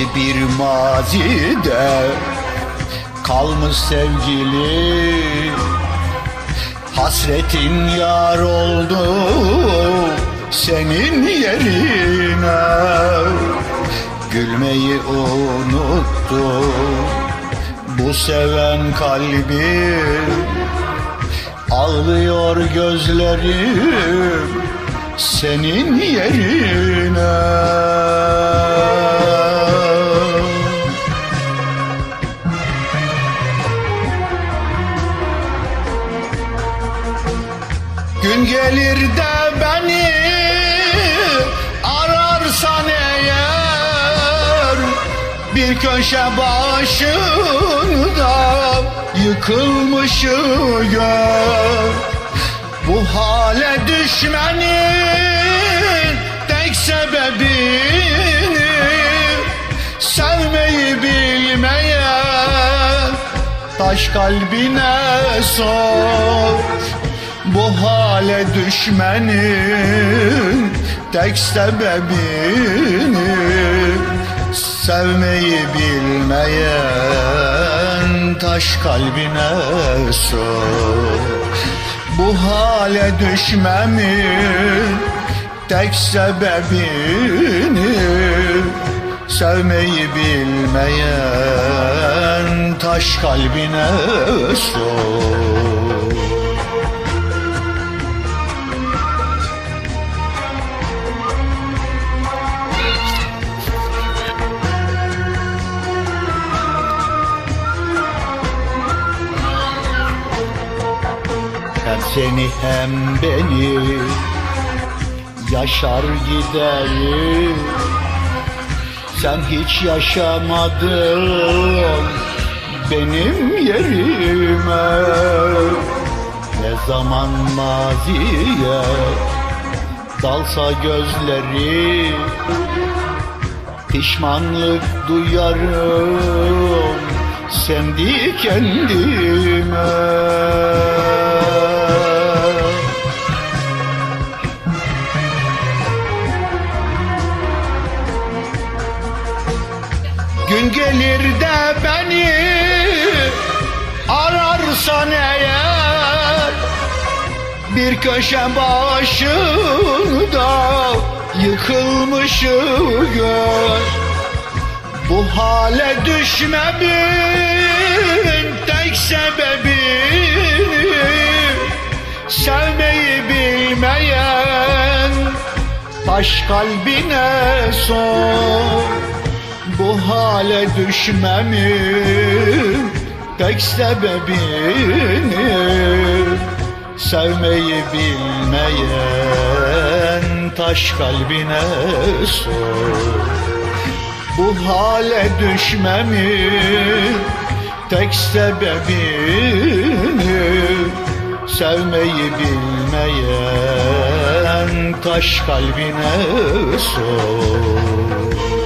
Hepsi bir mazide kalmış sevgili. Hasretin yar oldu senin yerine. Gülmeyi unuttu bu seven kalbim Ağlıyor gözlerim senin yerine Gelir de beni ararsan eğer Bir köşe başında yıkılmışı gör Bu hale düşmenin tek sebebini Sevmeyi bilmeyen taş kalbine sor bu hale düşmenin tek sebebini Sevmeyi bilmeyen taş kalbine sor Bu hale düşmemin tek sebebini Sevmeyi bilmeyen taş kalbine sor Hem seni hem beni yaşar giderim. Sen hiç yaşamadın benim yerime. Ne zaman maziye dalsa gözleri Pişmanlık duyarım. Sendi kendime Gün gelir de beni ararsan eğer Bir köşe başında yıkılmışı gör Bu hale düşmemin tek sebebini Sevmeyi bilmeyen taş kalbine sor bu hale düşmemin tek sebebini Sevmeyi bilmeyen taş kalbine sor. Bu hale düşmemin tek sebebini Sevmeyi bilmeyen taş kalbine sor